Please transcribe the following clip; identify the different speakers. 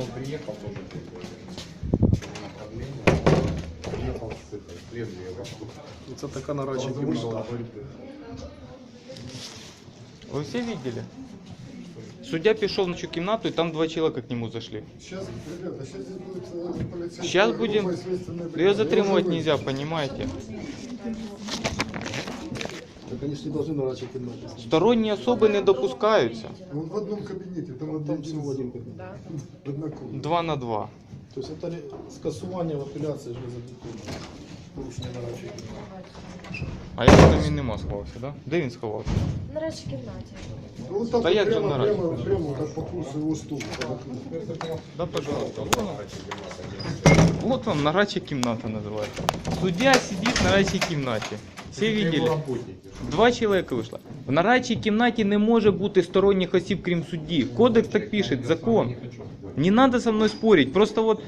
Speaker 1: он приехал тоже направление. Приехал с этой, следуя его. Это такая нарочная была.
Speaker 2: Вы все видели? Судья пришел на кімнату, и там два человека к нему зашли.
Speaker 3: Сейчас, ребята, сейчас здесь будет полицейский.
Speaker 2: Сейчас будем... Ее затримывать нельзя, понимаете?
Speaker 1: Так они не должны.
Speaker 2: Сторонні особи не допускаються.
Speaker 3: Он в одном кабинете, там один
Speaker 1: Там всього один кабінет.
Speaker 3: в однокомнатном.
Speaker 2: Два на два.
Speaker 1: Тобто це не скасування в апеляції ж не задоволено. Порушення нарадчої кімнати.
Speaker 2: А я там і нема сховався, да? Де він сховався?
Speaker 4: На речі кімнаті.
Speaker 3: Ну, так
Speaker 2: Да
Speaker 3: вот
Speaker 2: як же
Speaker 3: прямо,
Speaker 2: на
Speaker 3: прямо, прямо, как по курсу под окном.
Speaker 2: Да, пожалуйста. Вот, он. вот вам нарадча кімната називається. Суддя сидить в нарадчій кімнаті. Всі видели? Два чоловіка вийшло. В нарадчій кімнаті не може бути сторонніх осіб, крім судді. Кодекс так пише, закон. Не треба со мною спорити. Просто вот